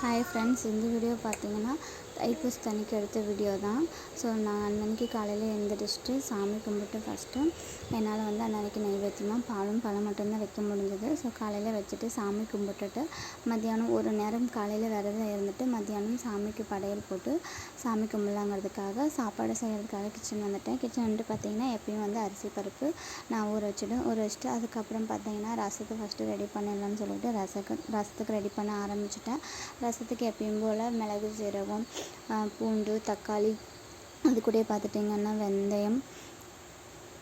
Hi friends இந்த video பார்த்தீங்கன்னா ஐப்பூஸ் தண்ணிக்கு எடுத்த வீடியோ தான் ஸோ நான் அன்னன்னைக்கு காலையில் எழுந்திரிச்சிட்டு சாமி கும்பிட்டு ஃபஸ்ட்டு என்னால் வந்து அன்னன்னைக்கு நைவேத்தியமாக பாலும் பழம் மட்டும்தான் வைக்க முடிஞ்சது. ஸோ காலையில் வச்சுட்டு சாமி கும்பிட்டுட்டு மத்தியானம் ஒரு நேரம் காலையில் விரதம் இருந்துட்டு மத்தியானம் சாமிக்கு படையல் போட்டு சாமி கும்பிடலாங்கிறதுக்காக சாப்பாடு செய்கிறதுக்காக கிச்சன் வந்துட்டேன். கிச்சன் வந்துட்டு பார்த்தீங்கன்னா எப்பயும் வந்து அரிசி பருப்பு நான் ஊற வச்சுடும் ஊற வச்சுட்டு அதுக்கப்புறம் பார்த்தீங்கன்னா ரசத்தை ஃபஸ்ட்டு ரெடி பண்ணிடலாம்னு சொல்லிட்டு ரசக்கு ரசத்துக்கு ரெடி பண்ண ஆரம்பிச்சிட்டேன். ரசத்துக்கு எப்பயும் போல் மிளகு சீரகம் பூண்டு தக்காளி அது கூடயே பார்த்துட்டிங்கன்னா வெந்தயம்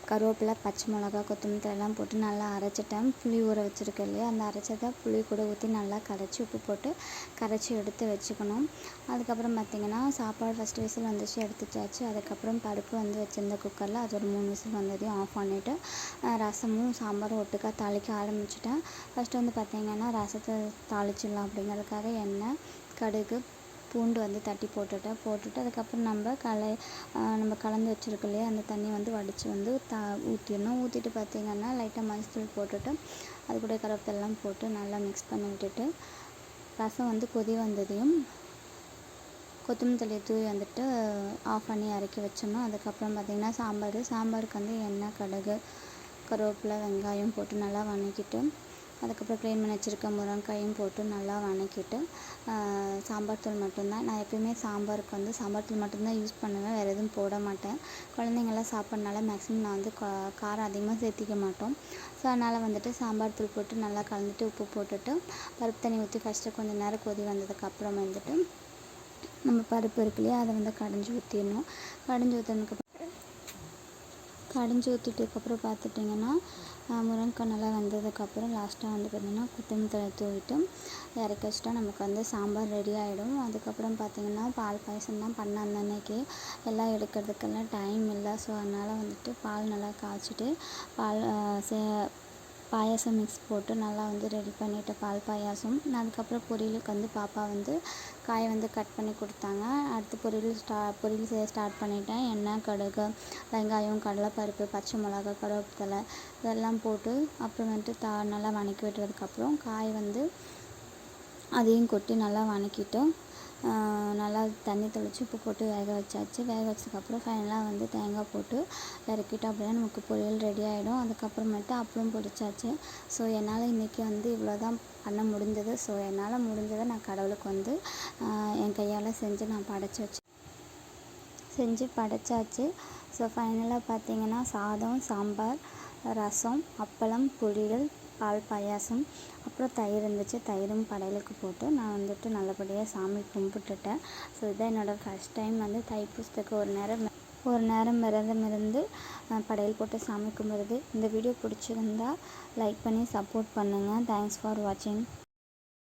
கருவேப்பிலை பச்சை மிளகா கொத்தமல்லி எல்லாம் போட்டு நல்லா அரைச்சிட்டேன். புளி ஊற வச்சுருக்கேன் இல்லையா? அந்த அரைச்சதை புளி கூட ஊற்றி நல்லா கரைச்சி உப்பு போட்டு கரைச்சி எடுத்து வச்சுக்கணும். அதுக்கப்புறம் பார்த்திங்கன்னா சாப்பாடு ஃபஸ்ட்டு விசில் வந்துச்சு எடுத்துச்சாச்சு அதுக்கப்புறம் பருப்பு வந்து வச்சுருந்த குக்கரில் அது ஒரு மூணு விசில் வந்ததையும் ஆஃப் பண்ணிவிட்டு ரசமும் சாம்பாரும் ஒட்டுக்காக தாளிக்க ஆரம்பிச்சிட்டேன். ஃபஸ்ட்டு வந்து பார்த்திங்கன்னா ரசத்தை தாளிச்சிடலாம் அப்படிங்கிறதுக்காக எண்ணெய் கடுகு பூண்டு வந்து தட்டி போட்டுட்டேன். போட்டுட்டு அதுக்கப்புறம் நம்ம கலை நம்ம கலந்து வச்சுருக்கோம் இல்லையா அந்த தண்ணி வந்து வடித்து வந்து த ஊற்றிடணும் ஊற்றிட்டு பார்த்திங்கன்னா லைட்டாக மஞ்சள் போட்டுட்டு அது கூட கருவேப்பிலெல்லாம் போட்டு நல்லா மிக்ஸ் பண்ணி விட்டுட்டு ரசம் வந்து கொதி வந்ததையும் கொத்தமல்லி தழையை தூவி வந்துட்டு ஆஃப் பண்ணி இறக்கி வச்சிடணும். அதுக்கப்புறம் பார்த்திங்கன்னா சாம்பார் சாம்பாருக்கு வந்து எண்ணெய் கடுகு கருவேப்பிலை வெங்காயம் போட்டு நல்லா வதக்கிட்டு அதுக்கப்புறம் க்ளீன் பண்ணி வச்சுருக்க முருங்கைக்காயும் போட்டு நல்லா வணக்கிட்டு சாம்பார் தூள் மட்டும்தான். நான் எப்பயுமே சாம்பாருக்கு வந்து சாம்பார் தூள் மட்டும்தான் யூஸ் பண்ணுவேன். வேறு எதுவும் போட மாட்டேன். குழந்தைங்கள்லாம் சாப்பிட்றனால மேக்ஸிமம் நான் வந்து காரம் அதிகமாக சேர்த்திக்க மாட்டோம். ஸோ அதனால் வந்துட்டு சாம்பார் தூள் போட்டு நல்லா கலந்துட்டு உப்பு போட்டுட்டு பருப்பு தண்ணி ஊற்றி ஃபஸ்ட்டு கொஞ்சம் நேரம் கொதி வந்ததுக்கப்புறம் வந்துட்டு நம்ம பருப்பு இருக்கு இல்லையா அதை வந்து கடைஞ்சி ஊற்றிடணும் கடைஞ்சி ஊற்றினதுக்கப்புறம் கடைஞ்சி ஊற்றிட்டதுக்கப்புறம் பார்த்துட்டிங்கன்னா முருங்கைக்காய் நல்லா வெந்ததுக்கப்புறம் லாஸ்ட்டாக வந்து பார்த்திங்கன்னா கொத்தமல்லி தழை தூவிட்டு இறக்கி வச்சிட்டா நமக்கு வந்து சாம்பார் ரெடி ஆகிடும் அதுக்கப்புறம் பார்த்திங்கன்னா பால் பாயசம் தான் பண்ண அந்த அன்னைக்கு. எல்லாம் எடுக்கிறதுக்கெல்லாம் டைம் இல்லை. ஸோ அதனால் வந்துட்டு பால் நல்லா காய்ச்சிட்டு பால் சே பாயாசம் மிக்ஸ் போட்டு நல்லா வந்து ரெடி பண்ணிவிட்டு பால் பாயாசம். அதுக்கப்புறம் பொரியலுக்கு வந்து பாப்பா வந்து காயை வந்து கட் பண்ணி கொடுத்தாங்க. அடுத்து பொரியல் ஸ்டா பொரியல் செய்ய ஸ்டார்ட் பண்ணிட்டேன். எண்ணெய் கடுகு வெங்காயம் கடலைப்பருப்பு பச்சை மிளகா கருவேப்பிலை இதெல்லாம் போட்டு அப்புறமேட்டு தா நல்லா வதக்கி விட்டதுக்கப்புறம் காய் வந்து அதையும் கொட்டி நல்லா வதக்கிட்டு நல்லா தண்ணி தெளித்து உப்பு போட்டு வேக வச்சாச்சு. வேக வச்சதுக்கப்புறம் ஃபைனலாக வந்து தேங்காய் போட்டு இறக்கிட்டோம் அப்படின்னா நமக்கு பொரியல் ரெடி ஆகிடும் அதுக்கப்புறமேட்டு அப்பளம் பிடிச்சாச்சு ஸோ என்னால் இன்றைக்கி வந்து இவ்வளோ தான் பண்ண முடிஞ்சது. ஸோ என்னால் முடிஞ்சதை நான் கடவுளுக்கு வந்து என் கையால் செஞ்சு நான் படைச்சி வச்சு செஞ்சு படைச்சாச்சு. ஸோ ஃபைனலாக பார்த்தீங்கன்னா சாதம் சாம்பார் ரசம் அப்பளம் பொரியல் பால் பாயாசம் அப்புறம் தயிர் இருந்துச்சு. தயிரும் படையலுக்கு போட்டு நான் வந்துட்டு நல்லபடியாக சாமி கும்பிட்டுட்டேன். ஸோ இதான் என்னோடய ஃபஸ்ட் டைம் வந்து தைப்பூசத்துக்கு ஒரு நேரம் ஒரு நேரம் விரதம் இருந்து படையல் போட்டு சாமி கும்பிடுறது. இந்த வீடியோ பிடிச்சிருந்தா லைக் பண்ணி சப்போர்ட் பண்ணுங்கள் தேங்க்ஸ் ஃபார் வாட்சிங்